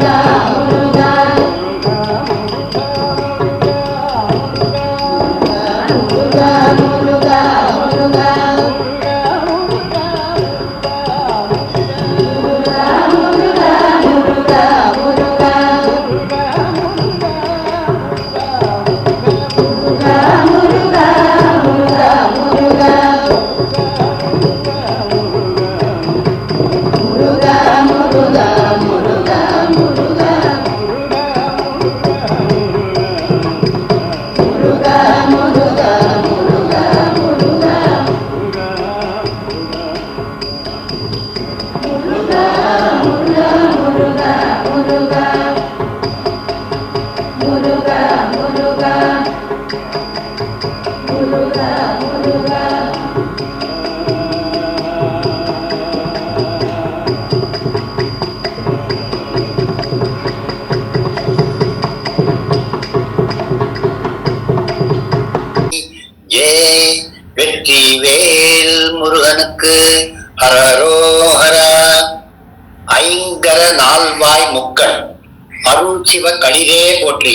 Gaura முருகனுக்கு ஹரரோஹரா ஐங்கர நால்வாய் முக்கண் அருள் சிவ களிரே போற்றி.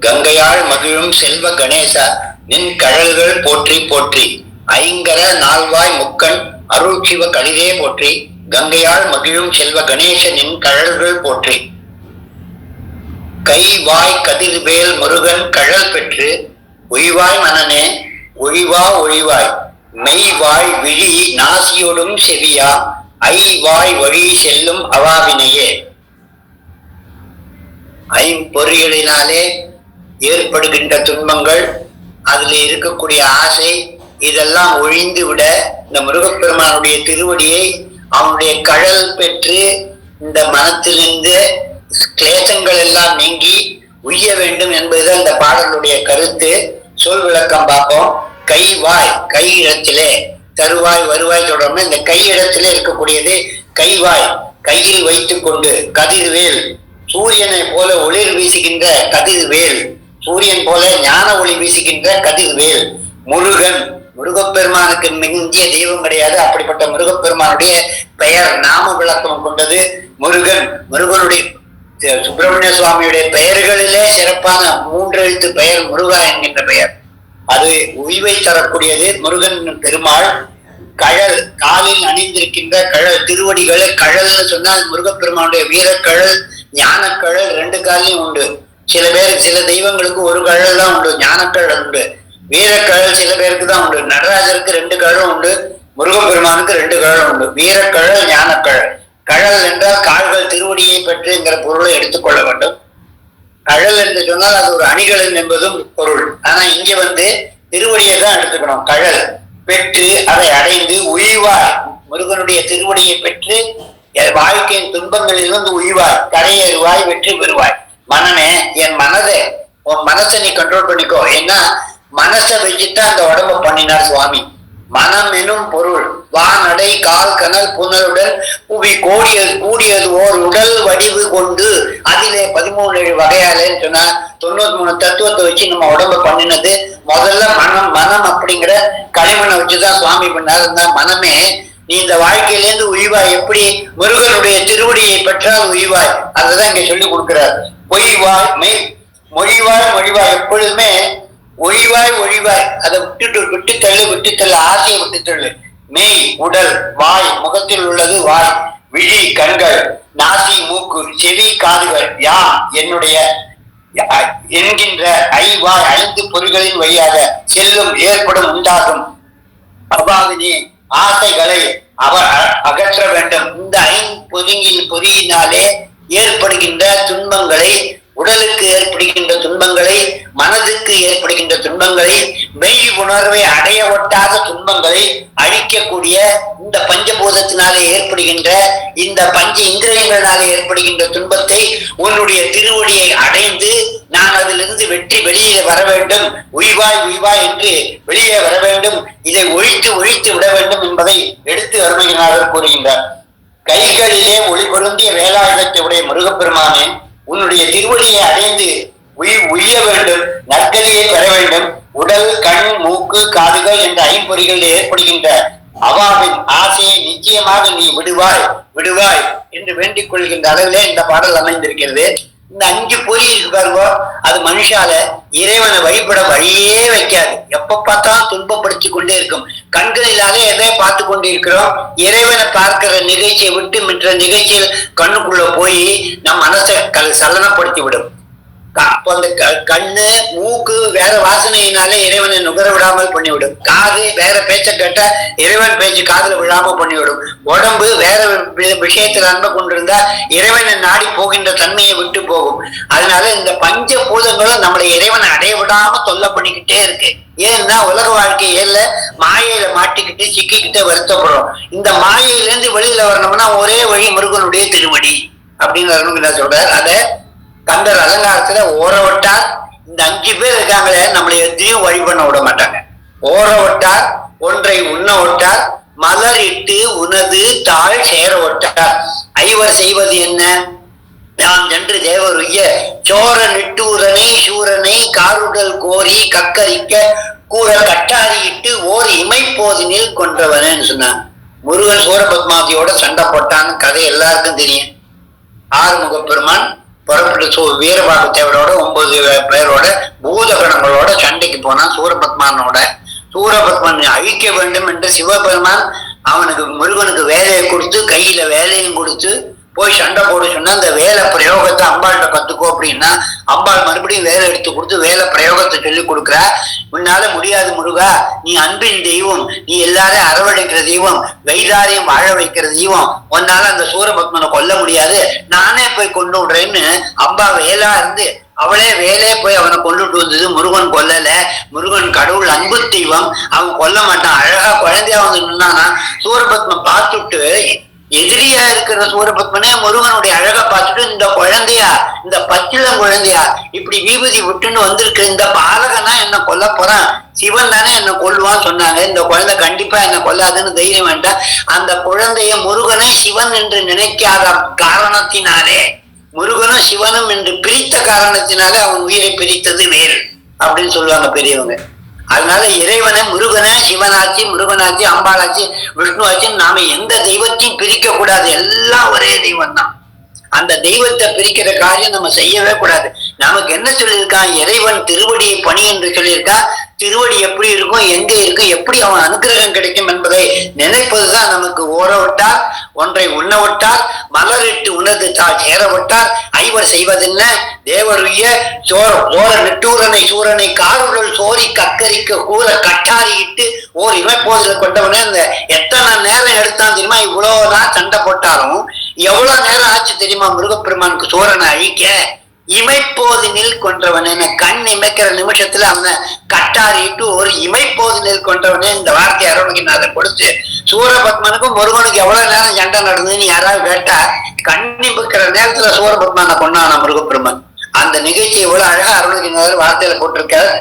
கங்கையாள் மகிழும் செல்வ கணேசா நின் கழல்கள் போற்றி போற்றி. ஐங்கர நால்வாய் முக்கண் அருள் சிவ களிரே போற்றி. கங்கையாள் மகிழும் செல்வ கணேச நின் கழல்கள் போற்றி. கை வாய் கதிர்வேல் முருகன் கழல் பெற்று ஒழிவாய் மனனே ஒழிவா ஒழிவாய். மெய் வாய் விழி நாசியோடும் செவியா ஐ வாய் வழி செல்லும் அவாவினையே. ஐம்பொறிகளினாலே ஏற்படுகின்ற துன்பங்கள் அதில் இருக்கக்கூடிய ஆசை இதெல்லாம் ஒழிந்து விட இந்த முருகப்பெருமானுடைய திருவடியை அவனுடைய கழல் பெற்று இந்த மனத்திலிருந்து கிளேசங்கள் எல்லாம் நீங்கி உய்ய வேண்டும் என்பதுதான் இந்த பாடலுடைய கருத்து. சொல் விளக்கம் பார்ப்போம். கை வாய் கை இடத்திலே தருவாய் வருவாய் சொல்றோம்னா இந்த கை இடத்திலே இருக்கக்கூடியது கைவாய் கையில் வைத்துக் கொண்டு கதிர்வேல். சூரியனை போல ஒளிர் வீசுகின்ற கதிர்வேல். சூரியன் போல ஞான ஒளி வீசுகின்ற கதிர்வேல். முருகன். முருகப்பெருமானுக்கு மிஞ்சிய தெய்வம் கிடையாது. அப்படிப்பட்ட முருகப்பெருமானுடைய பெயர் நாம விளக்கம் கொண்டது முருகன். முருகனுடைய சுப்பிரமணிய சுவாமியுடைய பெயர்களிலே சிறப்பான மூன்று எழுத்து பெயர் முருகா என்கின்ற பெயர். அது உய்வை தரக்கூடியது. முருகன் பெருமாள் கழல் காலில் அணிந்திருக்கின்ற கழல் திருவடிகளை கழல்னு சொன்னால் முருகப்பெருமானுடைய வீரக்கழல் ஞானக்கழல் ரெண்டு காலையும் உண்டு. சில பேர் சில தெய்வங்களுக்கு ஒரு கழல் தான் உண்டு ஞானக்கழல் உண்டு. வீரக்கழல் சில பேருக்கு தான் உண்டு. நடராஜருக்கு ரெண்டு கழலும் உண்டு முருகப்பெருமானுக்கு ரெண்டு கழலும் உண்டு. வீரக்கழல் ஞானக்கழல். கழல் என்றால் கால்கள் திருவடியை பற்றிங்கிற பொருளை எடுத்துக்கொள்ள வேண்டும். கழல் என்று சொன்னால் அது ஒரு அணிகலன் என்பதும் பொருள். ஆனா இங்க வந்து திருவடியை தான் எடுத்துக்கணும். கழல் பெற்று அதை அடைந்து உய்வாய் முருகனுடைய திருவடியை பெற்று என் வாழ்க்கையின் துன்பங்களிலிருந்து உய்வாய் கரையேறுவாய் வெற்றி பெறுவாய். மனனே என் மனதை உன் மனசை நீ கண்ட்ரோல் பண்ணிக்கோ. ஏன்னா மனசை வச்சுட்டு அந்த உடம்ப பண்ணினார் சுவாமி. மனம் எனும் பொருள். வானடை கால் கனல் புனலுடன் புவி கோடியது கூடியது ஓர் உடல் வடிவு கொண்டு அதிலே பதிமூணு ஏழு வகையாலேன்னு சொன்னா தொண்ணூத்தி மூணு தத்துவத்தை வச்சு நம்ம உடம்ப பண்ணினது முதல்ல மனம் மனம் அப்படிங்கிற களிமண்ணை வச்சுதான் சுவாமி பண்ணாரு. இந்த மனமே நீ இந்த வாழ்க்கையிலேருந்து உய்வாய் எப்படி? முருகனுடைய திருவடியை பெற்றால் உய்வாய் அதுதான் இங்க சொல்லி கொடுக்கிறார். பொய்வாய் மெய் மொழிவாய் மொழிவாய் எப்பொழுதுமே ஒழிவாய் ஒழிவாய். அதை விட்டுட்டு விட்டு தள்ளு விட்டு தள்ளு ஆசையை விட்டு தள்ளு மெய் உடல் வாய் முகத்தில் உள்ளது வாய். விழி கண்கள் நாசி மூக்கு செவி காதுகள் யாம் என்னுடைய என்கின்ற என்கின்ற ஐவாய் ஐந்து பொருள்களின் வழியாக செல்லும் ஏற்படும் உண்டாகும். அவ்வாவினி ஆசைகளை அவர் அகற்ற வேண்டும். இந்த ஐம்பொதுங்கின் பொறியினாலே ஏற்படுகின்ற துன்பங்களை உடலுக்கு ஏற்படுகின்ற துன்பங்களை மெய் உணர்வை அடைய ஒட்டாத துன்பங்களை அழிக்கக்கூடிய இந்த பஞ்சபூதத்தினால ஏற்படுகின்ற இந்த பஞ்ச இந்திரியங்களினால ஏற்படுகின்ற துன்பத்தை உன்னுடைய திருவடியை அடைந்து நான் அதிலிருந்து வெற்றி வெளியே வர வேண்டும். உய்வாய் உய்வாய் என்று வெளியே வர வேண்டும். இதை ஒழித்து ஒழித்து விட வேண்டும் என்பதை எடுத்து அருமையினாளர் கூறுகின்றார். கைகளிலே ஒளி பொருந்திய வேலாயுதத்தை உடைய முருகப்பெருமானே உன்னுடைய திருவடியை அடைந்து உயிர் உய்ய வேண்டும் நற்கதியை பெற வேண்டும். உடல் கண் மூக்கு காதுகள் என்ற ஐம்பொறிகளில் ஏற்படுகின்ற அவாவின் ஆசையை நிச்சயமாக நீ விடுவாய் விடுவாய் என்று வேண்டிக் கொள்கின்ற அளவிலே இந்த பாடல் அமைந்திருக்கிறது. இந்த அஞ்சு பொறி இருக்கு பாருங்க அது மனுஷால இறைவனை வழிபட வழியே வைக்காது. எப்ப பார்த்தாலும் துன்பப்படுத்தி கொண்டே இருக்கும். கண்களினாலே எதை பார்த்து கொண்டு இருக்கிறோம் இறைவனை பார்க்கிற நிகழ்ச்சியை விட்டு மற்ற நிகழ்ச்சியில் கண்ணுக்குள்ள போய் நம் மனசை சலனப்படுத்தி விடும். அப்ப அந்த கண்ணு மூக்கு வேற வாசனையினாலே இறைவனை நுகர விடாமல் பண்ணிவிடும். காது வேற பேச்ச கேட்டா இறைவன் பேச்சு காதல விழாம பண்ணிவிடும். உடம்பு வேற வி- விஷயத்துல அன்பை கொண்டிருந்தா இறைவனை நாடி போகின்ற தன்மையை விட்டு போகும். அதனால இந்த பஞ்ச பூதங்களும் நம்மளை இறைவனை அடைய விடாம தொல்லை பண்ணிக்கிட்டே இருக்கு. ஏன்னா உலக வாழ்க்கையில மாயையில மாட்டிக்கிட்டு சிக்கிக்கிட்டு வருத்தப்படுறோம். இந்த மாயையில இருந்து வெளியில வரணும்னா ஒரே வழி முருகனுடைய திருமணி அப்படின்னு அருணகிரி சொல்றார். அதை கந்தர் அலங்காரத்துல ஓர விட்டார் இந்த அஞ்சு பேர் இருக்காங்களே நம்மளை எதையும் வழி பண்ண விட மாட்டாங்க. ஓர விட்டார் ஒன்றை உண்ண விட்டார் மலர் இட்டு உனது தாழ் சேர விட்டார் ஐவர் செய்வது என்ன? நாம் சென்று தேவருய்ய சோர நிட்டூரனை சூரனை காருடல் கோரி கக்கரிக்க கூற கட்டாரியிட்டு ஓர் இமைப்போதினில் கொன்றவனேன்னு சொன்னான். முருகன் சூரபத்மாவதியோட சண்டை போட்டான்னு கதை எல்லாருக்கும் தெரியும். ஆறுமுக பெருமான் புறப்பட்டு சூ வீரபாகு தேவரோட ஒன்பது பேரோட பூதகணங்களோட சண்டைக்கு போனான் சூரபத்மானோட. சூரபத்மன் அழிக்க வேண்டும் என்று சிவபெருமான் அவனுக்கு முருகனுக்கு வேலையை கொடுத்து கையில வேலையும் கொடுத்து போய் சண்டை போட சொன்னா அந்த வேலை பிரயோகத்தை அம்பாள்கிட்ட கத்துக்கோ அப்படின்னா அம்பாள் மறுபடியும் வேலை எடுத்து கொடுத்து வேலை பிரயோகத்தை சொல்லி கொடுக்குறா? உன்னால முடியாது முருகா. நீ அன்பின் தெய்வம். நீ எல்லாரையும் அரவணைக்கிற தெய்வம். வைதாரியம் வாழ வைக்கிற தெய்வம். உன்னால அந்த சூரபத்மனை கொல்ல முடியாது. நானே போய் கொண்டு விடுறேன்னு அம்பா வேலா இருந்து அவளே வேலையே போய் அவனை கொண்டுட்டு வந்தது. முருகன் கொல்லல. முருகன் கடவுள் அன்பு தெய்வம். அவன் கொல்ல மாட்டான். அழகா குழந்தையா வந்து நின்னானா. சூரபத்மன் பார்த்துட்டு எதிரியா இருக்கிற சூரபத்மனே முருகனுடைய அழகை பார்த்துட்டு இந்த குழந்தையா இந்த பச்சிளம் குழந்தையா இப்படி விபூதி விட்டுன்னு வந்திருக்கு இந்த பாலகனா என்ன கொல்ல போறான்? சிவன் தானே என்ன கொல்லுவான்னு சொன்னாங்க. இந்த குழந்தை கண்டிப்பா என்ன கொல்லாதுன்னு தைரியம் வேண்டாம். அந்த குழந்தைய முருகனை சிவன் என்று நினைக்காத காரணத்தினாலே முருகனும் சிவனும் என்று பிரித்த காரணத்தினாலே அவன் உயிரை பிரித்தது வேறு அப்படின்னு சொல்லுவாங்க பெரியவங்க. அதனால இறைவனை முருகனை சிவனாச்சு முருகனாச்சு அம்பாளாச்சு விஷ்ணுவாச்சு நாம எந்த தெய்வத்தையும் பிரிக்க கூடாது. எல்லாம் ஒரே தெய்வம் தான் அந்த தெய்வத்தை பிரிக்கிற காரியம் நம்ம செய்யவே கூடாது. நமக்கு என்ன சொல்லியிருக்கான் இறைவன் திருவடியை பணி என்று சொல்லியிருக்கான் திருவடி எப்படி இருக்கும்? எங்க இருக்கும்? எப்படி அவன் அனுகிரகம் கிடைக்கும் என்பதை நினைப்பதுதான் நமக்கு ஓர விட்டார் ஒன்றை உண்ண விட்டார் மலரிட்டு உணர்ந்து தாள் சேர விட்டார் ஐவர் செய்வதென்ன? தேவருய சோர ஓர நெட்டூரனை சூரனை காருடல் சோரி கக்கரிக்க கூற கட்டாரியிட்டு ஓர் இமைப்போதில் கொண்டவனே அந்த எத்தனை நேரம் எடுத்தான் தெரியுமா? இவ்வளவுதான் சண்டை போட்டாலும் எவ்வளவு நேரம் ஆச்சு தெரியுமா? முருகப்பெருமானுக்கு சூரனை அழிக்க? இமைப்போதினில் கொன்றவன் என்ன கண் இமைக்கிற நிமிஷத்துல அவனை கட்டாரிட்டு ஒரு இமைப்போதினில் கொன்றவனே இந்த வார்த்தை அருணகிநாதர் கொடுத்து சூரபத்மனுக்கும் முருகனுக்கு எவ்வளவு நேரம் சண்டை நடந்ததுன்னு யாராவது கேட்டா கண் இமைக்கிற நேரத்துல சூரபத்மனை கொண்டான முருகப்பெருமன். அந்த நிகழ்ச்சி எவ்வளவு அழகா அருணகிநாதர் வார்த்தையில போட்டிருக்காரு.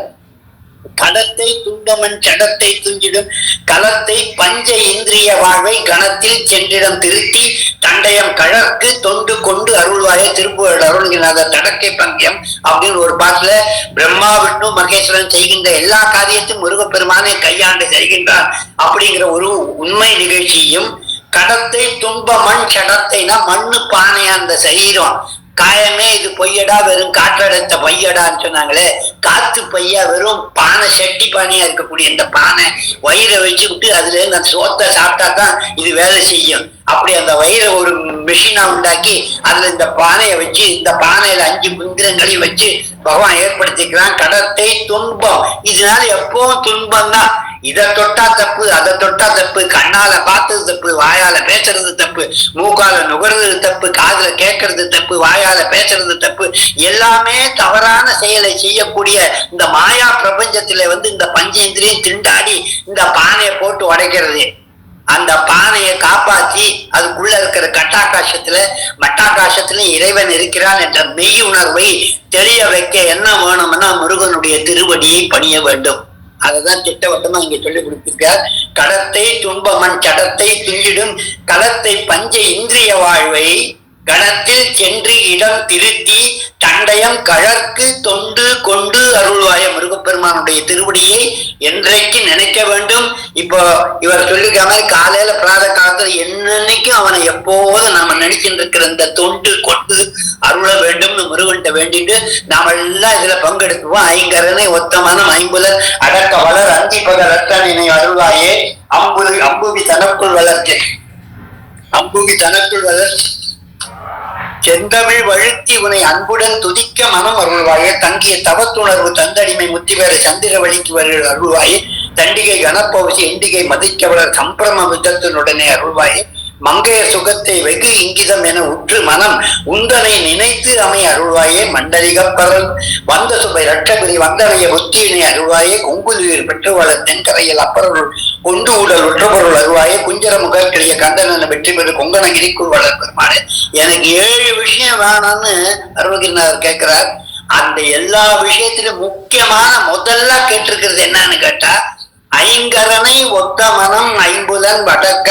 கடத்தை துன்பமன் சடத்தை துஞ்சிடும். கலத்தை பஞ்ச இந்திரிய வாழ்வை கணத்தில் சென்றிடம் திருத்தி தண்டயம் கழற்கு தொண்டு கொண்டு அருள்வாய திருப்புகழ் அருள்கிறாத தடக்கை பங்கியம் அப்படின்னு ஒரு பாட்டுல பிரம்மா விஷ்ணு மகேஸ்வரன் செய்கின்ற எல்லா காரியத்தையும் முருகப்பெருமானை கையாண்டு செய்கின்றார் அப்படிங்கிற ஒரு உண்மை நிகழ்ச்சியும் கடத்தை துன்ப மண் சடத்தைனா மண்ணு பானையா அந்த சரீரம். காயமே இது பொய்யடா வெறும் காற்றடைத்த பொய்யடான்னு சொன்னாங்களே காத்து பையா வெறும் பானை செட்டி பானையா இருக்கக்கூடிய இந்த பானை வயிறை வச்சுக்கிட்டு அதுல இருந்து அந்த சோத்தை சாப்பிட்டா தான் இது வேலை செய்யும். அப்படி அந்த வயிறை ஒரு மிஷினா உண்டாக்கி அதுல இந்த பானையை வச்சு இந்த பானையில அஞ்சு முந்திரங்களையும் வச்சு பகவான் ஏற்படுத்திக்கிறான். கடத்தை துன்பம். இதனால எப்பவும் துன்பம் தான் இதை தொட்டா தப்பு அதை தொட்டா தப்பு கண்ணால பார்த்தது தப்பு வாயால பேசுறது தப்பு மூக்கால நுகர்றது தப்பு காதுல கேட்கறது தப்பு வாயால பேசுறது தப்பு எல்லாமே தவறான செயலை செய்யக்கூடிய இந்த மாயா பிரபஞ்சத்துல வந்து இந்த பஞ்சேந்திரியம் திண்டாடி இந்த பானையை போட்டு உடைக்கிறது. அந்த பானையை காப்பாத்தி அதுக்குள்ள இருக்கிற கட்டாகாசத்துல மட்டாகாசத்துல இறைவன் இருக்கிறான் என்ற மெய் உணர்வை தெரிய வைக்க என்ன வேணும்னா முருகனுடைய திருவடியை பணிய வேண்டும். அததான் திட்டவட்டமா இங்க சொல்லி கொடுத்திருக்கார். கடத்தை துன்பமன் சடத்தை துஞ்சிடும் களத்தை பஞ்ச இந்திரிய வாழ்வை கணத்தில் சென்று இடம் திருத்தி தண்டயம் கழற்கு தொண்டு கொண்டு அருள்வாய முருகப்பெருமானுடைய திருவடியை என்றைக்கு நினைக்க வேண்டும்? இப்போ இவர் சொல்லிக்கிற மாதிரி காலையில பிராத காலத்துல என்னன்னைக்கும் அவனை எப்போதும் நாம நினைச்சுட்டு இருக்கிற இந்த தொண்டு கொண்டு அருள வேண்டும்னு முருகன்ட்ட வேண்டிட்டு நாம எல்லாம் இதுல பங்கெடுத்துவோம். ஐங்கரனை ஒத்தமான ஐம்புலர் அடக்க வளர் அந்தி பக அத்தனை அருள்வாயே. அம்புவி அம்புவி தனக்குள் வளர்ச்சி அம்புவி தனக்குள் வளர்ச்சி செந்தமிழ் வழுத்தி உனை அன்புடன் துதிக்க மனம் அருள்வாயே. தங்கிய தவத்துணர்வு தந்தடிமை முத்தி பெற சந்திர வழிக்கு வருகிற அருள்வாயே. தண்டிகை கனப்பவசி எண்டிகை மதிக்கவளர் சம்பிரம விதத்தினுடனே அருள்வாயே. மங்கைய சுகத்தை வெகு இங்கிதம் என உற்று மனம் உந்தனை நினைத்து அமை அருள்வாயே மண்டலிகப்பரல் வந்த சுபை ரட்டபிரி வந்தவைய புத்தியினை அருள்வாயே கொங்குதுயிர் பெற்று வள தென்கரையில் அப்பரருள் கொண்டு உடல் ஒற்றபொருள் அருவாயே குஞ்சர முகக்கிடைய கந்தனனை வெற்றி பெற்று கொங்கனகிரிக்குள் வளர் பெருமானே எனக்கு ஏழு விஷயம் வேணும்னு அருள்கிரிநாதர் கேட்கிறார். அந்த எல்லா விஷயத்திலும் முக்கியமான முதல்ல கேட்டிருக்கிறது என்னன்னு கேட்டா ஐங்கரனை ஒத்த மனம் ஐம்புலன் வடக்க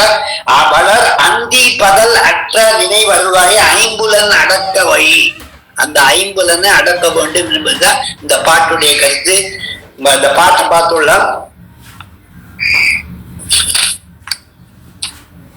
அவளர் அந்தி பதல் அற்ற நினைவருவாய ஐம்புலன் அடக்க வழி அந்த ஐம்புலனை அடக்க வேண்டும் என்பதுதான் இந்த பாட்டுடைய கருத்து. இந்த பாட்டு பார்த்துள்ளோம்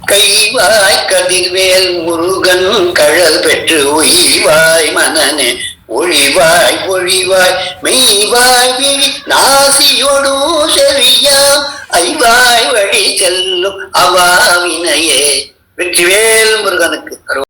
கைவாய் கதிர்வேல் முருகன் கழல் பெற்று உயிவாய் மனனே ஒழிவாய் ஒழிவாய் மெய்வாய் விழி நாசியொடு செவியாம். ஐவாய் வழி செல்லும் அவாவினையே. வெற்றிவேல் முருகனுக்கு